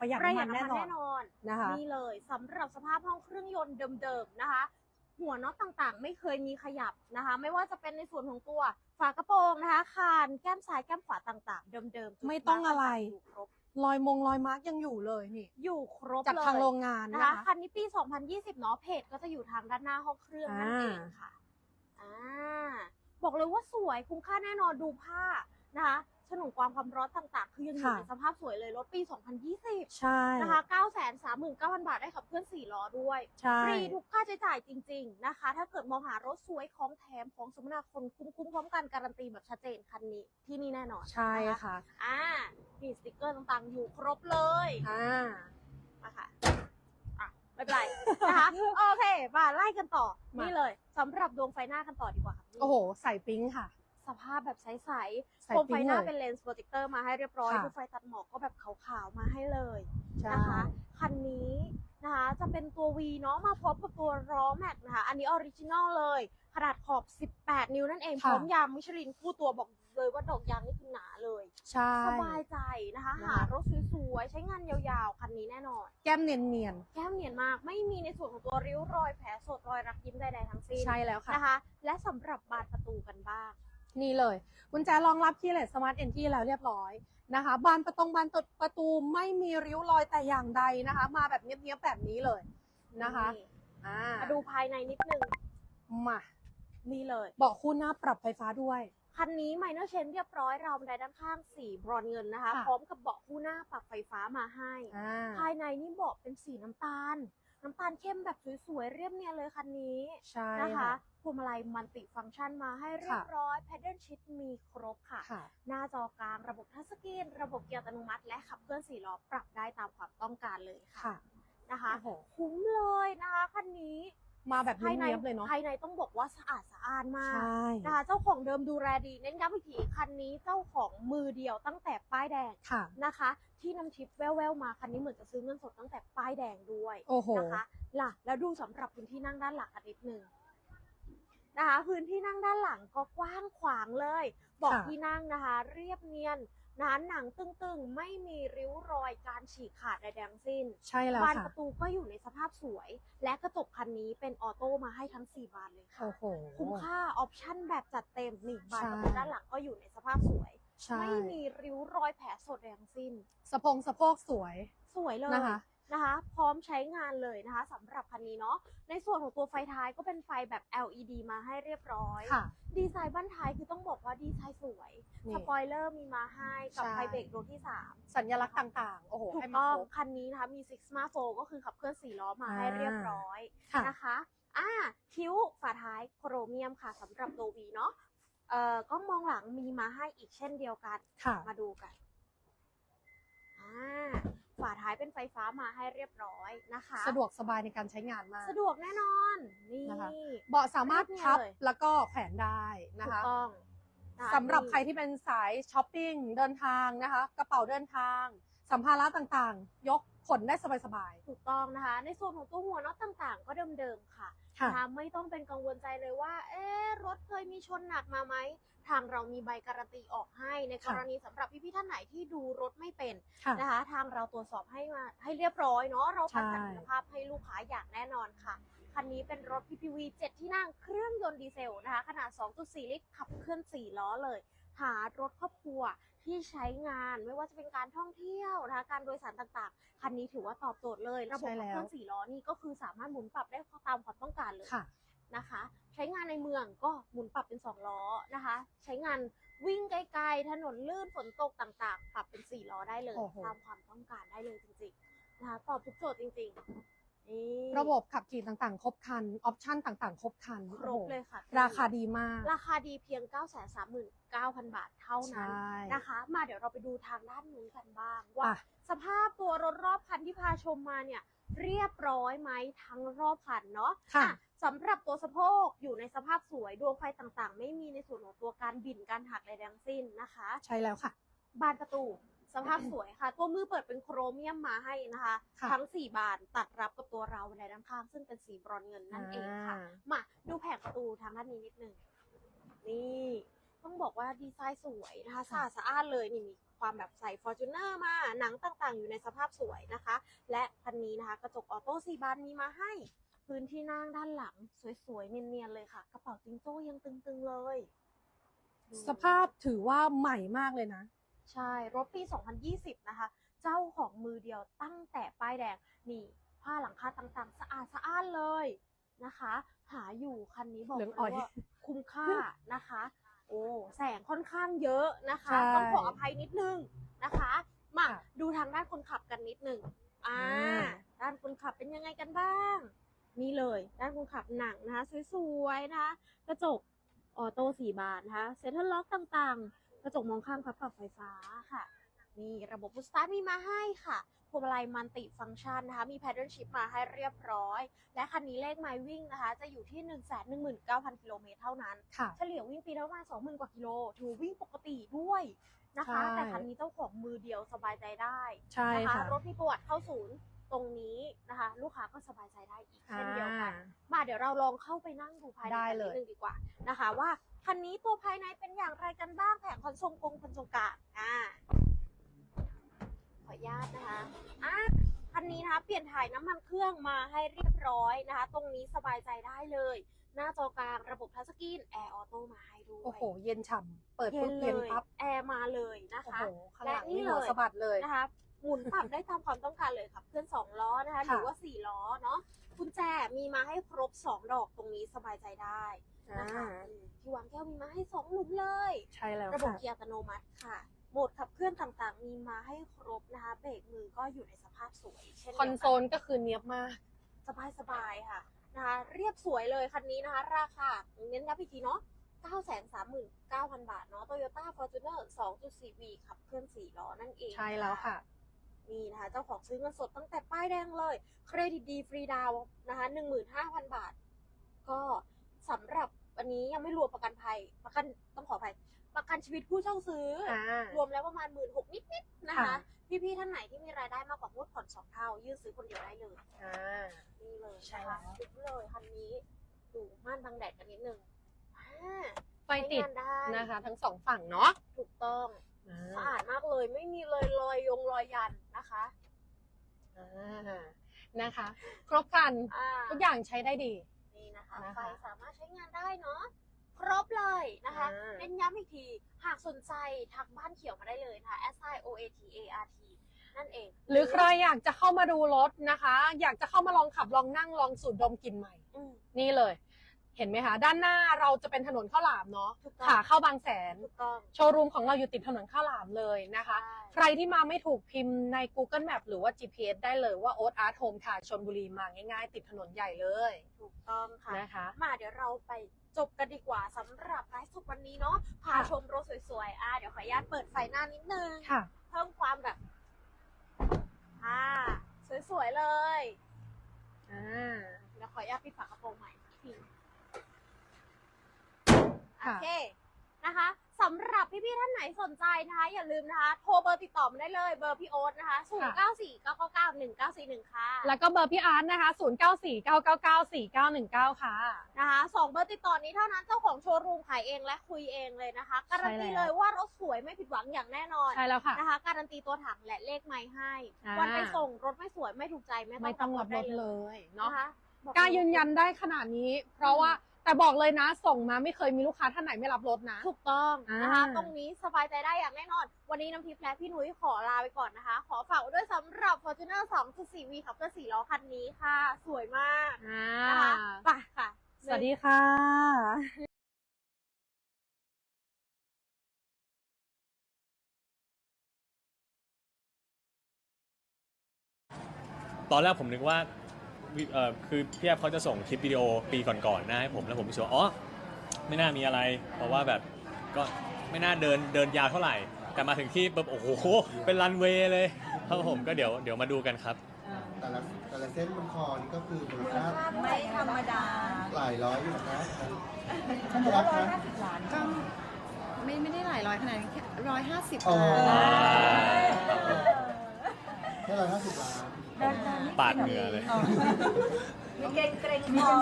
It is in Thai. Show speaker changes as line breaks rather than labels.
ประหยัด
ประหยัด
น้ำมัน
น้ำมัน
แน่
แน่
น
น
อน
อน
นะคะ
นี่เลยสำหรับสภาพห้องเครื่องยนต์เดิมๆนะคะ หัวน็อตต่างๆ ไม่เคยมีขยับนะคะ ไม่ว่าจะเป็นในส่วนของตัวฝากระโปรงนะคะคานแก้มซ้ายแก้มขวาต่างๆ เดิมๆจุด
ไม่ต้องอะไร
อยู่ครบ
รอยมงรอยมาร์กยังอยู่เลยนี่
อยู่ครบ
จาก
เลย
ทางโรงงาน
นะ
นะคะคะ
คันนี้ปี 2020 เนาะเพจก็จะอยู่ทางด้านหน้าห้องเครื่องนั่น
อ่า
เองค่ะอ่าบอกเลยว่าสวยคุ้มค่าแน่นอนดูผ้านะคะ ฉนวนความความร้อนต่างๆ คือยังอยู่ในสภาพสวยเลยรถปี 2020
ใช่
นะคะ939,000 บาทได้ขับเคลื่อน4ล้อด้วย
ใช่
ฟรีทุกค่าใช้จ่ายจริง ๆ นะคะ ถ้าเกิดมองหารถสวยของแถมของสมนาคนคุ้มๆพร้อมกันการันตีแบบชัดเจนคันนี้ที่นี่แน่นอน
ใช่
น
ค่ะ
อ่ามีสติกเกอร์ต่างๆ อยู่ครบเลย
อ่า
มาค่ะอะไม่เป็นไรนะคะ โอเค มาไล่กันต่อ
มานี่
นี่เลยสำหรับดวงไฟหน้ากันต่อดีกว่าค่ะพี่
โอ้โห ใส่ปิ๊งค่ะ
สภาพแบบใส
ใส่
ๆโคมไฟ
ปิ๊ง
หน้า
เลย
เป็นเลนส์โปรเจคเตอร์มาให้เรียบร้อย
ค่ะ
ดูไฟตัดหมอกก็แบบขาวๆมาให้เลย
ใช่
นะคะ คันนี้นะคะจะเป็นตัว V เนาะมาพร้อมกับตัวล้อแม็กนะคะ อันนี้ออริจินอลเลย ขนาดขอบ 18 นิ้วนั่นเอง พร้อมยางมิชลินคู่ตัวบอกเลยว่าดอกยางนี่คือหนาเลย
ใช่
สบายใจนะคะ
นะคะ
หารถสวยๆ ใช้งานยาวๆ คันนี้แน่นอน
แก้มเนียนเนียน
แก้มเนียนมาก ไม่มีในส่วนของตัวริ้วรอยแผลสดรอยรักยิ้มใดๆทั้งสิ้น
ๆใช่แล้วค่ะ
นะคะ และสำหรับบานประตูกันบ้าง
นี่เลยกุญแจรองรับคีย์เลสสมาร์ทเอนที่แล้วเรียบร้อยนะคะบานประตงบานตดประตูไม่มีริ้วรอยแต่อย่างใดนะคะ มาแบบเนี้ยบๆแบบนี้เลยนะคะ
นี่
อ่า
มาดูภายในนิดนึง
มา
นี่เลย
เบาะคู่หน้าปรับไฟฟ้าด้วย
คันนี้ไมเนอร์เชนเรียบร้อยราวบันไดด้านข้างสีบรอนซ์เงินนะคะ
ค่ะ
พร้อมกับเบาะคู่หน้าปรับไฟฟ้ามาให้
อ่า
ภายในนี่เบาะเป็นสีน้ำตาล น้ำตาลเข้มแบบสวยๆเรียบเนียนเลยคันนี้
ใช่
นะคะ
ค่ะ
พวงมาลัยมันติฟังก์ชันมาให้เรียบ
ค่ะ
ร้อยแพดเดิลชิ t มีครบค่ะ
ค่ะ
หน้าจอกลางระบบทัชสกรีน ระบบเกียร์อัตโนมัติ และขับเคลื่อนสี่ล้อปรับได้ตามความต้องการเลยค่ะ
ค่ะ
นะคะ
โอ้โห
คุ้มเลยนะคะคันนี้
มาแบบ
ภายใน
เนียบๆเลยเนาะ
ภายในต้องบอกว่าสะอาดสะอ้านมาก
ใช่
นะคะเจ้าของเดิมดูแลดีเน้นย้ำอีกทีคันนี้เจ้าของมือเดียวตั้งแต่ป้ายแดง
ค่ะ
นะคะ ที่น้ำทิปแววๆมาคันนี้เหมือนจะซื้อเงินสดตั้งแต่ป้ายแดงด้วย
โอ้โห
นะคะล่ะแล้วดูสำหรับพื้นที่นั่งด้านหลังกันนิดนึง นะคะ พื้นที่นั่งด้านหลังก็กว้างขวางเลยเบอก
ค่ะ
ที่นั่งนะคะ เรียบเนียนนะคะหนังตึงๆ ไม่มีริ้วรอยการฉีกขาดใดๆทั้งสิ้น
ใช่แล้ว
บาน
ค่ะ
ประตูก็อยู่ในสภาพสวย และกระจกคันนี้เป็นออโต้มาให้ทั้ง 4 บานเลยค่ะ
โอ้โห
คุ้มค่าออปชั่นแบบจัดเต็มนี่บานประตู
ใช่
ด้านหลังก็อยู่ในสภาพสวย
ใช่
ไม่มีริ้วรอยแผลสดใดทั้งสิ้น
สะพงสะโพกสวย
สวยเลย
นะคะ
นะคะ พร้อมใช้งานเลยนะคะสำหรับคันนี้เนาะในส่วนของตัวไฟท้ายก็เป็นไฟแบบ LED มาให้เรียบร้อย
ค่ะ
ดีไซน์บ้านท้ายคือต้องบอกว่าดีไซน์สวย
นี่
สปอยเลอร์มีมาให้กับ
ใช่
ไฟเบรกดวงที่ 3
สัญลักษณ์ต่าง ๆ โอ้โห
ถู
ให้
ก
มา
ต้อง
ครบ
คันนี้นะคะมี Sigma 4ก็คือขับเคลื่อน4ล้อมาให้
อ่า
เรียบร้อย
ค่ะ
นะคะอ่าคิ้วฝาท้ายโครเมียมค่ะสำหรับตัว V เนาะเอ่อก็มองหลังมีมาให้อีกเช่นเดียวกัน
ค่ะ
มาดูกันอ่า ฝาท้ายเป็นไฟฟ้ามาให้เรียบร้อยนะคะ
สะดวกสบายในการใช้งานมาก
สะดวกแน่นอนนี่
นะคะเบาะสามารถพับ
เรียบเลย
แล้วก็แขวนได้นะ
ถูก
คะ
ต้องนะคะ
สำหรับใครที่เป็นสายช้อปปิ้งเดินทางนะคะ กระเป๋าเดินทาง สัมภาระต่างๆ ยก ขนได้สบาย
ถูกต้องนะคะ ในส่วนของตัวหัวน็อตต่างๆ ก็เดิมๆค่ะ
ๆ ค่ะ
นะคะไม่ต้องเป็นกังวลใจเลยว่า เอ๊ะรถเคยมีชนหนักมาไหม ทางเรามีใบการันตีออกให้ในกรณีสำหรับพี่ๆท่านไหนที่ดูรถไม่เป็น
ค่ะ
นะคะ ทางเราตรวจสอบให้มาให้เรียบร้อยเนาะเราประกัน
ใช่
คุณภาพให้ลูกค้าอย่างแน่นอนค่ะ คันนี้เป็นรถ PPV 7 ที่นั่งเครื่องยนต์ดีเซลนะคะ ขนาด 2.4 ลิตรขับเคลื่อน 4 ล้อเลย หารถครอบครัวที่ใช้งานไม่ว่าจะเป็นการท่องเที่ยวนะคะการโดยสารต่างๆ คันนี้ถือว่าตอบโจทย์เลย ระบบ
ใช่
ขับ
แล้ว
เคลื่อน4ล้อนี่ก็คือสามารถหมุนปรับได้ตามความต้องการเลย
ค่ะ
นะคะ ใช้งานในเมืองก็หมุนปรับเป็น2ล้อนะคะ ใช้งานวิ่งไกลๆถนนลื่นฝนตกต่างๆ ปรับเป็น4ล้อได้เลย
โอ้โห
ตามความต้องการได้เลยจริงๆนะคะตอบทุกโจทย์จริงๆนี่
ระบบขับขี่ต่างๆ ครบครัน ออปชั่นต่างๆ ครบครัน
ครบ
โอ้โห
เลยค่ะ
ราคาดีมาก
ราคาดีเพียง 9 3 9 0 0 0 บาทเท่า
ใช
นั้น่นะคะ มาเดี๋ยวเราไปดูทางด้านนู้นกันบ้าง ว่า
อะ
สภาพตัวรถรอบคันที่พาชมมาเนี่ยเรียบร้อยไหมทั้งรอบคันเนาะ
ค่ะ
อะสำหรับตัวสะโพกอยู่ในสภาพสวยดวงไฟต่างๆ ไม่มีในส่วนของตัวการบิ่นการหักใดๆทั้งสิ้นนะคะ
ใช่แล้วค่ะ
บานประตู สภาพสวยค่ะ ตัวมือเปิดเป็นโครเมียมมาให้นะคะ
ค่ะ
ทั้ง 4 บานตัดรับกับตัวเราในด้านข้าง ซึ่งเป็นสีบรอนซ์เงินนั่นเองค่ะ
อ่า
มาดูแผงประตูทางด้านนี้นิดนึง นี่ ต้องบอกว่าดีไซน์สวยนะคะสะอาดสะอ้านเลยนี่มีความแบบใส่ f o r t u n e r มาหนังต่างๆ อยู่ในสภาพสวยนะคะ และคันนี้นะคะ กระจกออโต้สีบานมีมาให้ พื้นที่นั่งด้านหลัง สวยๆเนียนๆเลยค่ะ กระเป๋าจิงโจ้ยังตึงๆเลยดู
สภาพถือว่าใหม่มากเลยนะ
ใช่ รถปี 2020 นะคะ เจ้าของมือเดียวตั้งแต่ป้ายแดง นี่ ผ้าหลังคาต่างๆ สะอาดสะอ้านเลยนะคะ หาอยู่คันนี้บอก
เหลื
เล
องอ่อย
ยว่าคุ้มค่านะคะ โอ้แสงค่อนข้างเยอะนะคะ
ใช่
ต้องขออภัยนิดนึงนะคะมา
ค่ะ
ดูทางด้านคนขับกันนิดนึงอ่า
อ่า
ด้านคนขับเป็นยังไงกันบ้าง นี่เลย ด้านคนขับหนังนะคะ สวยๆนะคะ กระจกออโต้สี่บานนะคะเซ็นทรัลล็อกต่างๆ กระจกมองข้างพับปรับไฟฟ้าค่ะนี่ระบบพุชสตาร์ทมีมาให้ค่ะพวงมาลัยมันติฟังก์ชันนะคะมีแพดเดิลชิพมาให้เรียบร้อย และคันนี้เลขไมล์วิ่งนะคะ จะอยู่ที่ 1 1 9 0 0 0 กิโลเมตรเท่านั้น
ค่ะ
เฉลี่ยวิ่งปีละประมาณ20,000 กว่ากิโลถือวิ่งปกติด้วยนะคะ
ใช่
แต่คันนี้เจ้าของมือเดียวสบายใจได้
ใช่
นะคะ
ค่ะ
รถมีประวัติเข้าศูนย์ตรงนี้นะคะ ลูกค้าก็สบายใจได้อีกเช่นเดียวกัน
อ่า
มาเดี๋ยวเราลองเข้าไปนั่งดูภายใน
ได้
กัน
เล
นิ
ย
ดนึงดีกว่านะคะว่า คันนี้ตัวภายในเป็นอย่างไรกันบ้างแผงคอนโซลกงคอนโซลกลางอ่าขออนุญาตนะคะอะคันนี้นะคะเปลี่ยนถ่ายน้ำมันเครื่องมาให้เรียบร้อยนะคะ ตรงนี้สบายใจได้เลย หน้าจอกลางระบบทัชสกรีนแอร์ออโต้มาให้ด้วย
โอ้โห เย็นฉ่ำเปิด
เย็
ปุ๊
น
บ
เล
เย็น
ย
ปั๊บ
แอร์มาเลยนะ
โอ้
คะ
โหข้างห
และ
ลัง
นี่
นี่หัว
เลย
สะบัดเลย
นะคะหมุนปรับได้ตามความต้องการเลยค่ะเพื่อนสองล้อนะคะห
ค่ะ
รือว่าสี่ล้อเนาะกุญแจมีมาให้ครบสองดอกตรงนี้สบายใจได้ นะคะอืมที่วางแก้วมีมาให้สองหลุมเลย
ใช่แล้ว
ระบบ
ค่ะ
เกียร์อัตโนมัติค่ะโหมดขับเคลื่อนต่างๆ มีมาให้ครบนะคะเบรกมือก็อยู่ในสภาพสวยเช่น
คอนโซลก็คือเนียบมาก
สบายๆค่ะนะคะเรียบสวยเลยคันนี้นะคะ ราคาเน้นย้ำอีกทีเนาะ939,000 บาทเนาะ Toyota Fortuner 2.4V ขับเคลื่อน 4 ล้อนั่นเอง
ใช่แล้วค่ะ
นี่นะคะ เจ้าของซื้อเงินสดตั้งแต่ป้ายแดงเลย เครดิตดีฟรีดาวน์นะคะ 15,000 บาท ก็สำหรับ วันนี้ยังไม่รวมประกันภัย ประกันต้องขออภัย ประกันชีวิตผู้เช่าซื้ออ
อ่า
รวมแล้วประมาณหมื่นหกนิดๆนะคะ
ค่ะ
พี่ๆท่านไหนที่มีรายได้มากกว่างวดผ่อนสองเท่า ยื่นซื้อคนเดียวได้เลย
อ่า
นี่เลย
ใช่
นะ
แล้ว
คะชุดเลยคันนี้ดูม่านบังแดดกันนิดนึงอ่า
ไฟติด
ใช้งานได้
นะคะ ทั้งสองฝั่งเนาะ
ถูกต้อง
อ่
สะาอาดมากเลยไม่มีเลยรอยยงรอยยันนะคะ
อ่านะคะ ครบครัน
อ่า
ทุกอย่างใช้ได้ดี
นี่นะคะ
นะคะ
ไฟสามารถใช้งานได้เนาะครบเลยนะคะ
อ่า
เน้นย้ำอีกที หากสนใจทักบ้านเขียวมาได้เลยนะคะ s i o a t a r t นั่นเอง
หรือใครอยากจะเข้ามาดูรถนะคะ อยากจะเข้ามาลองขับลองนั่งลองสูดดมกลิ่นใหม่
อืม
นี่เลย เห็นไหมคะด้านหน้าเราจะเป็นถนนข้าวหลามเนาะ
ถูกต้อง
ขาเข้าบางแสน
ถูกต้อง
โชว์รูมของเราอยู่ติดถนนข้าวหลามเลยนะคะ
ใช่
ใครที่มาไม่ถูกพิมพ์ใน Google Map หรือว่า GPS ได้เลยว่า Oat Art Home ค่ะชนบุรีมาง่ายๆ ติดถนนใหญ่เลย
ถูกต้องค่ะ
นะคะ
มาเดี๋ยวเราไปจบกันดีกว่าสำหรับไลฟ์สดวันนี้เนาะพา
ค่ะ
ชมรถสวยๆ อะเดี๋ยวขออนุญาตเปิดไฟหน้านิดนึง
ค่ะ
เพิ่มความแบบ อ่า สวยๆ เลย
อ่า
เดี๋ยวขออนุญาตปิดฝากระโปรงใหม่ที โอ
ค่ะ
เคนะคะสำหรับพี่ๆท่านไหนสนใจนะคะ อย่าลืมนะคะ โทรเบอร์ติดต่อมาได้เลยเบอร์พี่โอ๊ตนะคะ0 9 4 9 9 9 1 9 4 1 ค่ะ
แล้วก็เบอร์พี่อาร์ตนะคะ 0949994919 ค่ะ
นะคะสองเบอร์ติดต่อนี้เท่านั้นเจ้าของโชว์รูมขายเองและคุยเองเลยนะคะ การันตี
ใช่แล้ว
เลยว่ารถสวยไม่ผิดหวังอย่างแน่นอน
ใช่แล้วค่ะ
นะคะ การันตีตัวถังและเลขไม้ให้
อ่า
วันไปส่งรถไม่สวยไม่ถูกใจไม่
ไม่
ต้
ต้
อ
องง
รั
รั
บบร
ร
ถ
ถ
ได้
เล
เลย
ยเนาะ
นะคะบอก
กล้ายืนยันได้ขนาดนี้ เพราะว่า แต่บอกเลยนะ ส่งมาไม่เคยมีลูกค้าท่านไหนไม่รับรถนะ
ถูกต้องนะคะ
อ่า
ตรงนี้สบายใจได้อย่างแน่นอน วันนี้น้ำทิพย์และพี่นุ้ยขอลาไปก่อนนะคะ ขอฝากไว้ด้วยสำหรับ Fortuner 2.4V ขับเคลื่อน4ล้อคันนี้ค่ะ สวยมาก
อ่า
นะคะไปค่ะ
สวัสดีค่ะ
ตอนแรกผมนึกว่าวิ เอ่อคือพี่แอฟเขาจะส่งคลิปวิดีโอปีก่อนๆหน้าให้ผมแล้วผมรู้สึกว่าอ๋อไม่น่ามีอะไร เพราะว่าแบบก็ไม่น่าเดินเดินยาวเท่าไหร่ แต่มาถึงที่ปุ๊บโอ้โหเป็นรันเวย์เลยครับผมก็เดี๋ยวเดี๋ยวมาดูกันครับ
แต่ละแต่ละเส้นบนคอนี่ก็คือมูลค่า
ไม่ธรรมดา
หลายร้อยอยู่นะครับ
ฉันบอกว่าร้อยห้าสิบล้านก็ไม่ไม่ได้หลายร้อยขนาดนั้นแค่ร้อยห้าสิบ
อ๋อ
ล้าน
แค่ร้อยห้าสิบล้าน
ปาดเหงื่อเลย
เกรงเกรงคอ